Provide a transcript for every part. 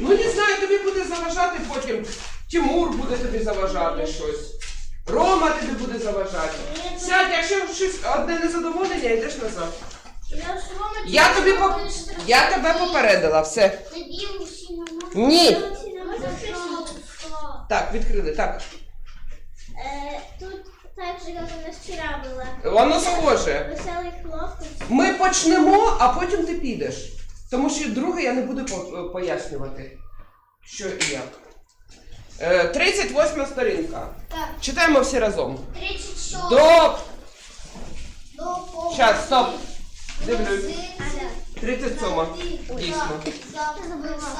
Ну не знаю, тобі буде заважати потім. Тимур буде тобі заважати щось. Рома тобі буде заважати. Сядь, якщо щось одне незадоволення, йдеш назад. Я тобі по... я тебе попередила, все. Ні. Так, відкрили. Так. Е, Тут так же, як у нас вчора було. Воно схоже. Веселий хлопець. Ми почнемо, а потім ти підеш. Тому що друге я не буду пояснювати, що і як. Е, 38 сторінка. Так, Читаємо всі разом. 36. До. До Щас, стоп. Дивлюсь. 37. Дійсно.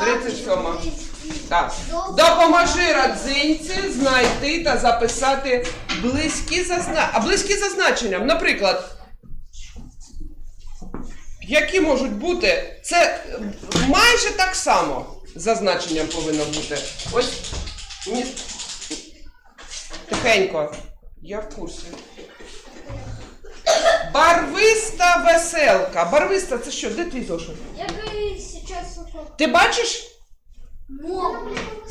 37. Так. Допоможи радзинці знайти та записати близькі зазначення. А близькі зазначення, наприклад, які можуть бути, це майже так само зазначенням повинно бути. Ось ні. Тихенько. Я в курсі. Барвиста веселка. Барвиста це що? Де твій зошит? Який зараз Ти бачиш?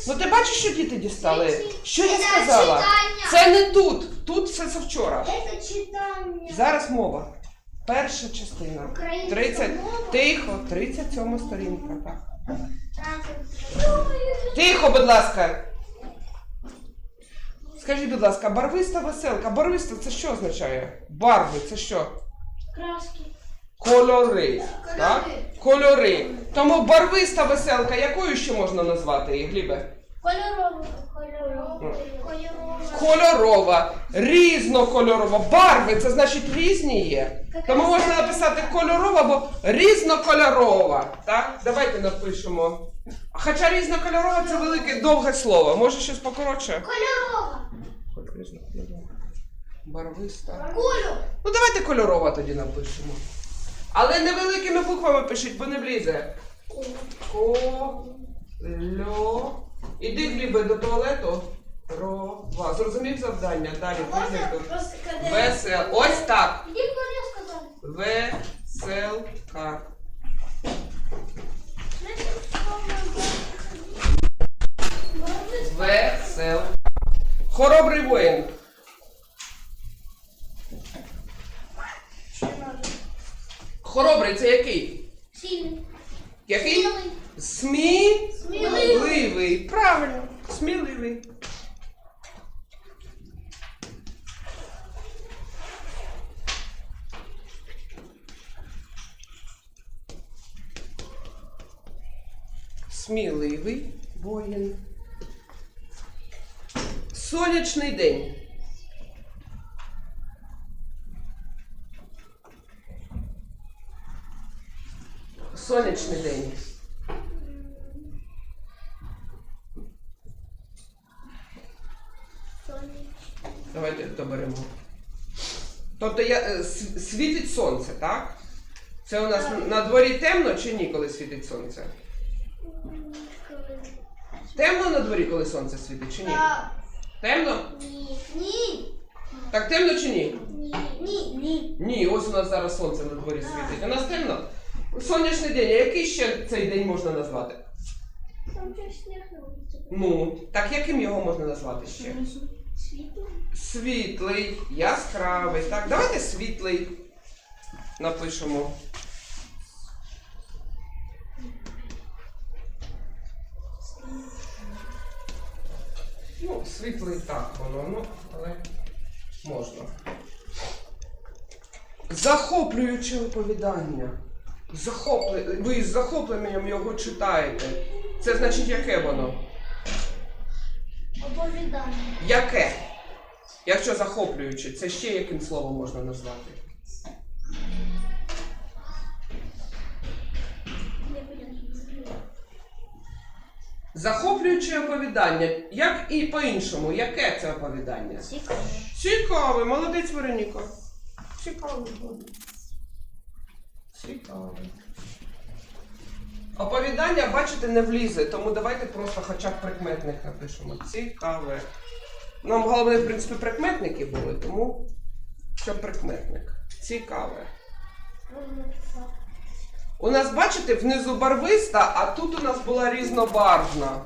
Ну ти бачиш, що діти дістали? Що я сказала? Це не тут. Тут все це вчора. Це читання. Зараз мова. Перша частина. 30. Тихо, 37 сторінка. Так. Тихо, будь ласка. Скажіть, будь ласка, барвиста веселка. Барвиста це що означає? Барви, це що? Краски. Кольори. Так? Кольори. Тому барвиста веселка, якою ще можна назвати її, Глібе? Кольоровий. Кольоровий. Кольорова, різнокольорова. Барви це значить різні є. Тому можна написати кольорова або різнокольорова. Так? Давайте напишемо. Хоча різнокольорова це велике довге слово. Може щось покоротше? Кольорова. Різнокольорова. Барвиста. Кулю. Ну давайте кольорова тоді напишемо. Але невеликими буквами пишіть, бо не влізе. Ко. Льо. Іди глібе до туалету. Рова. Зрозумів завдання? Далі Можна просто. Весел. Ось так. Іди. Веселка. Веселка. Хоробрий воїн. Хоробрий це який? Сильний. Який? Смілий. Смі. Сміливий. Сміливий. Правильно. Сміливий. Сміливий воїн. Сонячний день. Сонячний день. Давайте доберемо. Тобто я, е, світить сонце, так? Це у нас на дворі темно чи ні, коли світить сонце? Темно на дворі, коли сонце світить, чи ні? Темно? Ні. Ні. Так темно чи ні? Ні. Ні. Ні. Ні, ось у нас зараз сонце на дворі світить. У нас темно. Сонячний день. А який ще цей день можна назвати? Там сніг на вулиці. Ну, так яким його можна назвати ще? Світло. Світлий, яскравий. Так, давайте світлий напишемо. Ну, світлий так воно, ну, але можна. Захоплююче оповідання. Захоплю... Ви з захопленням його читаєте. Це значить, яке воно? Оповідання. Яке? Якщо захоплююче, це ще яким словом можна назвати? Захоплююче оповідання. Як і по-іншому, яке це оповідання? Цікаво. Цікаве, молодець Вероніка. Цікаве. Цікаве. Оповідання, бачите, не влізе, тому давайте просто хоча б прикметник напишемо. Цікаве. Нам головне, в принципі, прикметники були, тому що прикметник. Цікаве. У нас, бачите, внизу барвиста, а тут у нас була різнобарвна.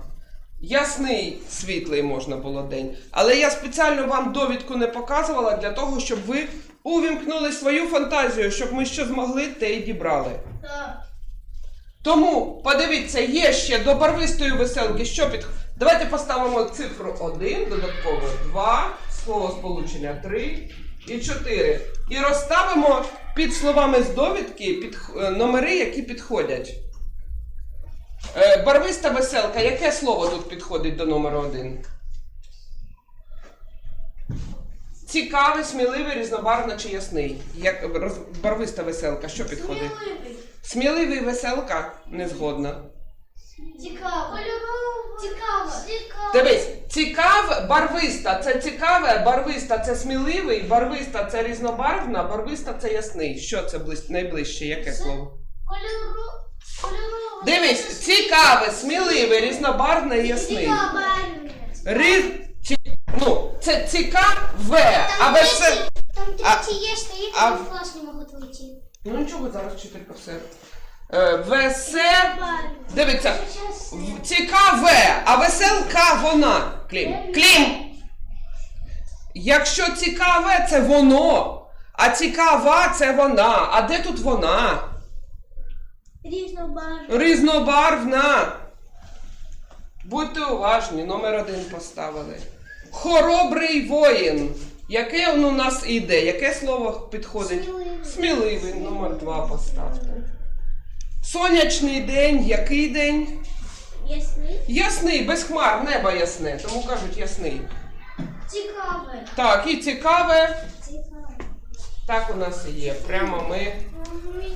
Ясний світлий можна було день. Але я спеціально вам довідку не показувала для того, щоб ви увімкнули свою фантазію, щоб ми що змогли, те й дібрали. Так. Тому подивіться, є ще до барвистої веселки, що під. Давайте поставимо цифру 1, додатково 2, слово сполучення 3 і 4. І розставимо під словами з довідки під, е, номери, які підходять. Е, барвиста веселка, яке слово тут підходить до номеру 1? Цікавий, сміливий, різнобарвна чи ясний? Як роз- барвиста веселка, що підходить? Сміливий. Сміливий веселка не згодна. Цікаво. Цікаво. Цікаво. Дивись, цікаве, барвиста це цікаве, барвиста це сміливий, барвиста це різнобарвна, барвиста це ясний. Що це ближ... найближче? Яке слово? Кольоро... Кольорово. Дивись, цікаве, сміливе, різнобарвне ясний. Цікаве. Різ... Ці... Ну, це цікаве, а весе... Там А- є, стоїть, а- а в клас не можуть вийти. Ну нічого, зараз вчителька все. Е, весе... Дивіться, в- цікаве, а веселка вона. Клім. Клім. Якщо цікаве, це воно. А цікава це вона. А де тут вона? Різнобарвні. Різнобарвна. Будьте уважні, номер один поставили. Хоробрий воїн. Яке він у нас іде? Яке слово підходить? Сміливий. Сміливий, номер два поставте. Сонячний день, який день? Ясний. Ясний, без хмар, небо ясне, тому кажуть ясний. Цікаве. Так, і цікаве, Цікаве. так у нас і є. Прямо ми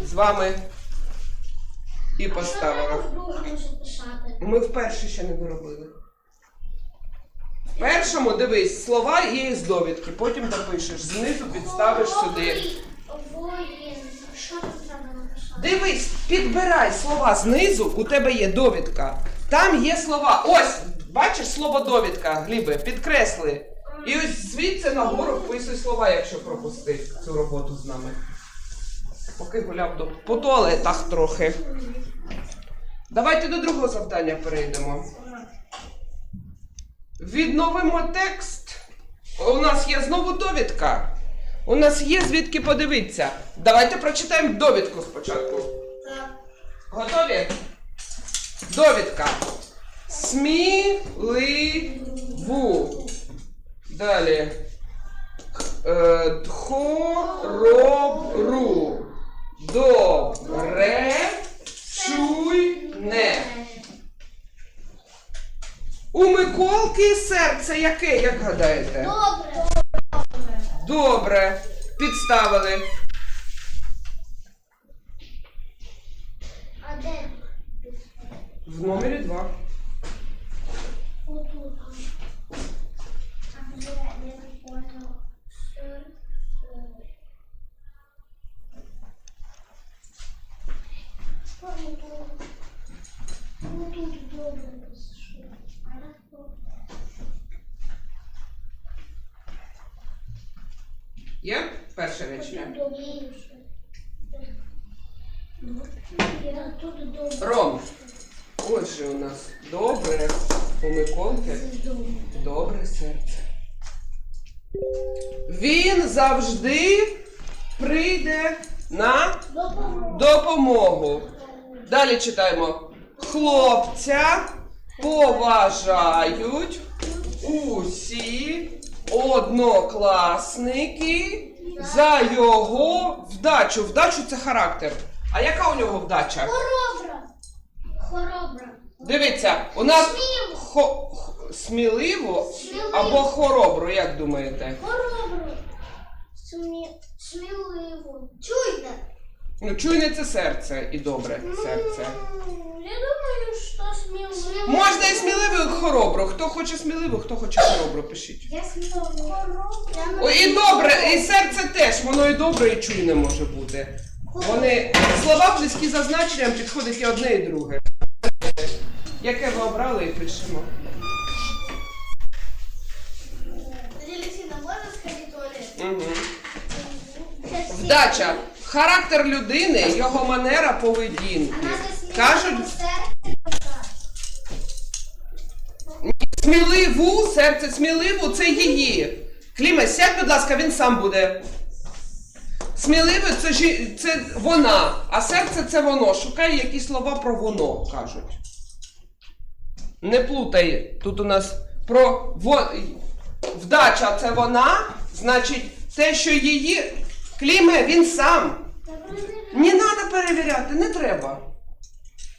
з вами і поставили. Ми вперше ще не доробили. Першому дивись, слова є з довідки, потім допишеш, знизу підставиш сюди. Що там треба написати? Дивись, підбирай слова знизу, у тебе є довідка. Там є слова. Ось, бачиш слово довідка, Глібе, підкресли. І ось звідси нагору вписуй слова, якщо пропустив цю роботу з нами. Поки гуляв до по туалетах трохи. Давайте до другого завдання перейдемо. Відновимо текст. У нас є знову довідка. У нас є звідки подивитися. Давайте прочитаємо довідку спочатку. Так. Готові? Довідка. Сміливу. Далі. Е, Хоробру. Добре. Чуйне. У Миколки серце яке, як гадаєте? Добре. Добре. Підставили. А де? В номері 2. Отут. А де? Я не понял. Ну тут добре пишу. А я тут. Є перше речення. Добре. Ром. Отже, у нас добре у Миколки добре серце. Він завжди прийде на допомогу. Далі читаємо. Хлопця поважають усі однокласники за його вдачу. Вдачу це характер. А яка у нього вдача? Хоробра. Хоробра. Дивіться, у нас Сміливо. хо, х- сміливо Сміливо. або хоробро, як думаєте? Хоробро. Смі... Сміливо. Чуйте. Ну, чуйне це серце і добре серце. Я думаю, що сміливо. Можна і сміливо, і хоробро. Хто хоче сміливо, хто хоче хоробро, пишіть. Я. О, і добре, і серце теж, воно і добре, і чуйне може бути. Вони слова близькі за значенням підходять і одне, і друге. Яке ви обрали і пишемо. В туалет? Угу. Вдача. Характер людини, його манера поведінки. Кажуть, сміливу, серце сміливу це її. Кліме, сядь, будь ласка, він сам буде. Сміливе це, жі- це вона, а серце це воно. Шукай якісь слова про воно, кажуть. Не плутай. Тут у нас про вдача це вона, значить, те, що її. Кліме, він сам. Не треба перевіряти, не треба.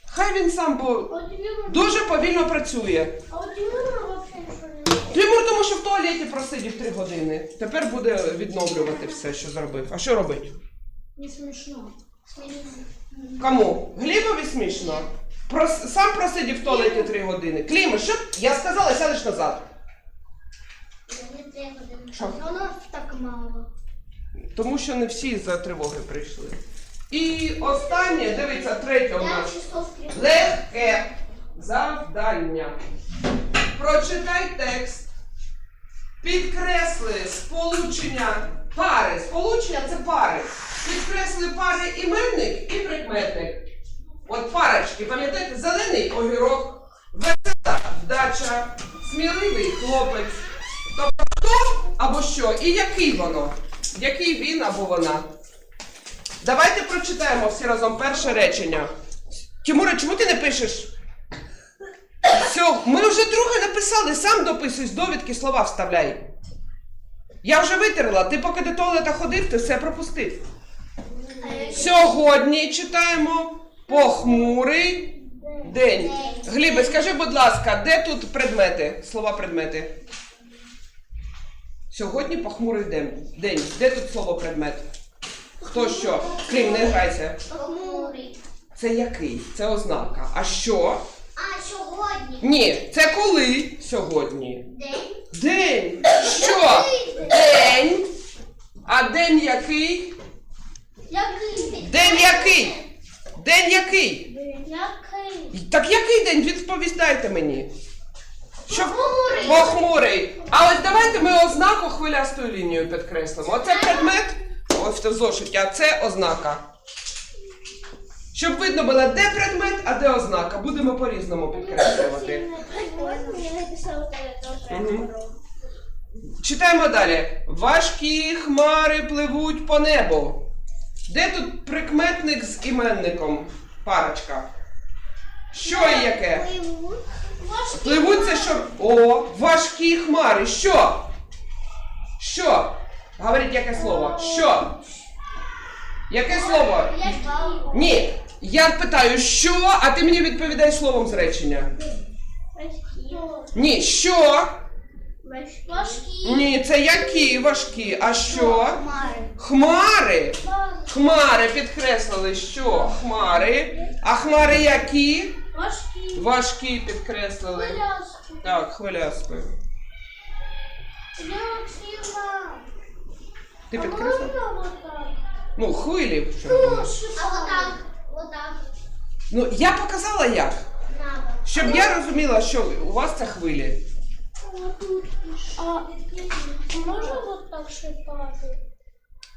Хай він сам, бо дуже повільно працює. А не Тимур, тому що в туалеті просидів три години. Тепер буде відновлювати все, що зробив. А що робить? Не. Смешно. Кому? Глібові смішно? Прос... Сам просидів в туалеті три години. Кліма, що? Я сказала, сядеш назад. Що? Но у нас так мало. Тому що не всі за тривоги прийшли. І останнє, дивіться, третє у нас. Легке завдання. Прочитай текст. Підкресли сполучення пари. Сполучення це пари. Підкресли пари іменник і прикметник. От парочки, пам'ятаєте, зелений огірок, весела вдача, сміливий хлопець. Тобто хто або що, і який воно? Який він або вона? Давайте прочитаємо всі разом перше речення. Тимура, чому ти не пишеш? Все, ми вже друге написали, сам дописуй з довідки, слова вставляй. Я вже витерла, ти поки до туалета ходив, ти все пропустив. Сьогодні читаємо похмурий день. Глібе, скажи, будь ласка, де тут предмети? Слова предмети. Сьогодні похмурий день. День. Де тут слово предмет? Хто що? Крім, не грайся. Похмурий. Це який? Це ознака. А що? А, сьогодні. Ні, це коли сьогодні. День. День. Що? День. А день який? Який? День який? День який? Який? Так який день? Відповідайте мені. Що? Похмурий. Похмурий. А ось давайте ми ознаку хвилястою лінією підкреслимо. Оце предмет, ось в зошиті, а це ознака. Щоб видно було, де предмет, а де ознака. Будемо по-різному підкреслювати. Це Мгм. Читаємо далі. Важкі хмари пливуть по небу. Де тут прикметник з іменником? Парочка. Що і яке? Пливуть це що? О, важкі хмари. Що? Що? Говоріть яке слово? Що? Яке слово? Ні. Я питаю, що, а ти мені відповідай словом з речення. Ні, що? Важкі. Ні, це які важкі, а що? Хмари. Хмари. Хмари підкреслили, що? Хмари. А хмари які? Важкі. Підкреслили. Коляски. Так, хвилястою. Ти підкреслив? Ну, хвилі. що було. А вот так. Вот. Ну, я показала як. Надо. Щоб я розуміла, що у вас це хвилі. А можна вот так шипати?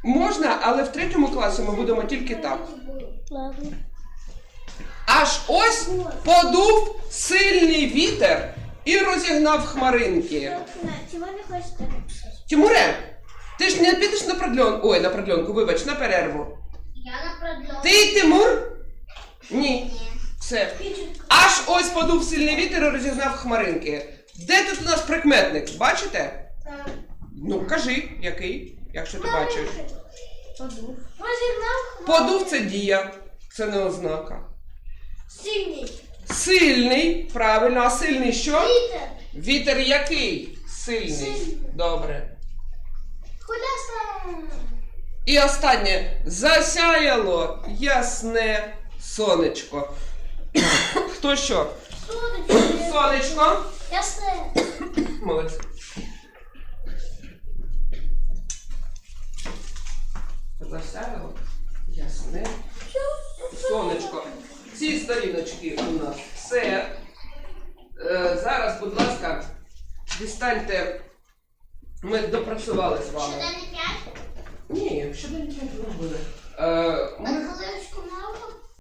Можна, але в третьому класі ми будемо тільки так. Ладно. Аж ось подув сильний вітер і розігнав хмаринки. Тимуре, ти ж не підеш на продльонку. Ой, на продльонку, вибач, на перерву. Я на продлёв. Ти, Тимур? Ні. Все. Аж ось подув сильний вітер і розігнав хмаринки. Де тут у нас прикметник? Бачите? Так. Ну, кажи, який, якщо ти бачиш. Подув. Розігнав Подув це дія, це не ознака. Сильний. Сильний, правильно, а сильний що? Вітер. Вітер який? Сильний. Сильний. Добре. Хуляста. І останнє. Засяяло ясне сонечко. Хто що? Сонечко. Сонечко. Ясне. Молодець. Засяяло ясне сонечко. Ці сторіночки у нас все. Е, зараз, будь ласка, дістаньте. Ми допрацювали з вами. Щоденні п'ять. Ні, щоденник не робили. Е, ми